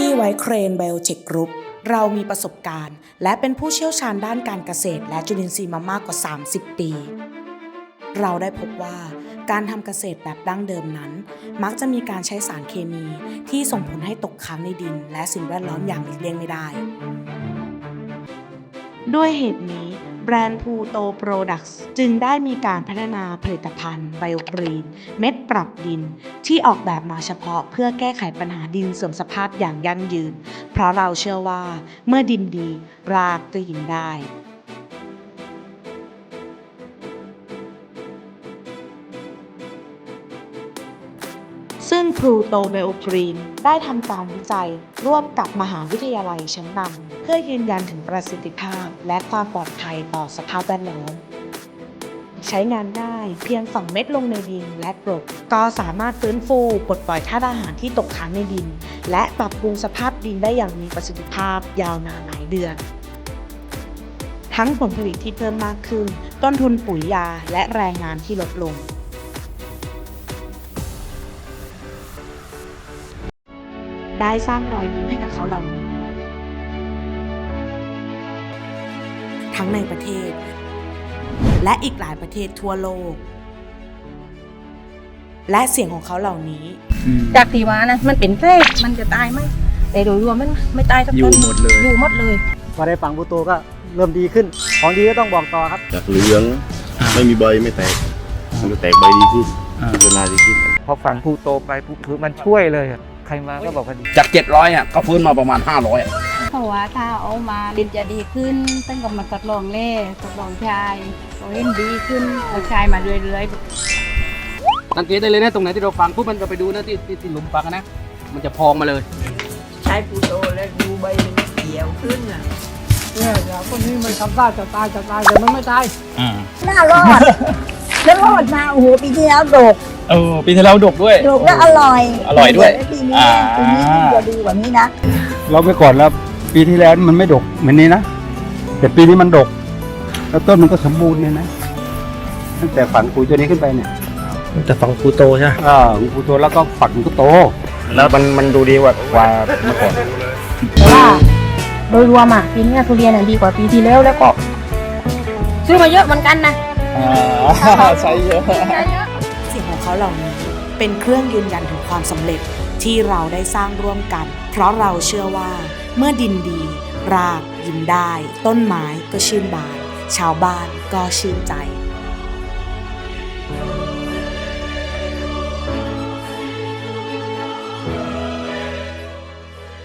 ที่ไวเครนไบโอเทคกรุ๊ปเรามีประสบการณ์ และเป็นผู้เชี่ยวชาญด้านการเกษตร และจุลินทรีย์มามากกว่า 30 ปี เราได้พบว่าการทำเกษตรแบบดั้งเดิมนั้น มักจะมีการใช้สารเคมีที่ส่งผลให้ตกค้างในดิน และสิ่งแวดล้อมอย่างหลีกเลี่ยงไม่ได้ ด้วยเหตุนี้ แบรนด์พูโตโปรดักส์จึงได้มีการพัฒนาผลิตภัณฑ์ไบโอกรีน เม็ดปรับดิน ที่ออกแบบมาเฉพาะเพื่อแก้ไขปัญหาดินเสื่อมสภาพอย่างยั่งยืน เพราะเราเชื่อว่าเมื่อดินดีรากก็ยินได้ ซึ่งครูโตเบลกรีนได้ทำการวิจัย ร่วมกับมหาวิทยาลัยชั้นนำเพื่อยืนยันถึงประสิทธิภาพ และความปลอดภัยต่อสภาพแวดล้อมใช้งานได้เพียงฝังเม็ดลงในดินและกรบก็สามารถฟื้นฟูปลดปล่อยธาตุอาหารที่ตกค้างในดิน และปรับปรุงสภาพดินได้อย่างมีประสิทธิภาพยาวนานหลายเดือน ทั้งผลผลิตที่เพิ่มมากขึ้น ต้นทุนปุ๋ยยาและแรงงานที่ลดลง ได้สร้างรอยยิ้มให้กับเขาเหล่านี้ทั้งในประเทศ และอีกหลายประเทศทั่วโลก และเสียงของเขาเหล่านี้ จากที่ว่านะมันเป็นแพรกมันจะตายไหมแต่โดยรวมมันไม่ตายสักอยู่ต้นหมดเลย อยู่หมดเลยพอได้ฟังผู้โตก็เริ่มดีขึ้น ของดีก็ต้องบอกต่อครับ จากเหลืองอ่าไม่มีใบไม่แตก มันจะแตกใบดีขึ้นอ่าพัฒนาดีขึ้นพอฝังผู้โตไปปุ๊บคือมันช่วยเลยอะ ใครมาก็บอกว่าดีจากเจ็ดร้อยอะก็ฟื้นมาประมาณห้าร้อยเพราะว่าถ้าเอามาดินจะดีขึ้นตั้งกับมาทดลองเล่ทดลองชายเราเห็นดีขึ้นเราชายมาเรื่อยๆสังเกตได้เลยนะตรงไหนที่เราฟังปุ๊บมันก็ไปดูนะที่ที่ที่หลุมฝังอะนะ มันจะพองมาเลย ใช้ปูโตแล้วดูใบมันเขียวขึ้นอะเนี่ยอย่างพวกนี้มันทำได้จะตายจะตายแต่มันไม่ตาย อ่า น่ารอด แล้วรอดมาโอ้โหปีที่แล้วดก เออปีที่แล้วดกด้วยดกแล้วอร่อยอร่อยด้วยแล้ปีนี้อ่า ปีนี้จะดีกว่านี้นะ เราไปก่อนแล้ว ปีที่แล้วมันไม่ดกเหมือนนี้นะ แต่ปีนี้มันดก แล้วต้นมันก็สมบูรณ์เนี่ยนะตั้งแต่ฝังปุ๋ยตัวนี้ขึ้นไปเนี่ยแต่ฝังผู้โตใช่ไหมอ่าของปุ๋ยตัวแล้วก็ฝักมันก็โต แล้วมันมันดูดีกว่ากว่าเมื่อก่อน แต่ว่าโดยรวมอะปีนี้ทุเรียนอะดีกว่าปีที่แล้วแล้วก็ ซื้อมาเยอะเหมือนกันนะ อ่าใช้เยอะเสีย ของเขาเหล่านี้เป็นเครื่องยืนยันถึงความสำเร็จที่เราได้สร้างร่วมกัน เพราะเราเชื่อว่า เมื่อดินดี รากยิ้มได้ ต้นไม้ก็ชื่นบาน ชาวบ้านก็ชื่นใจ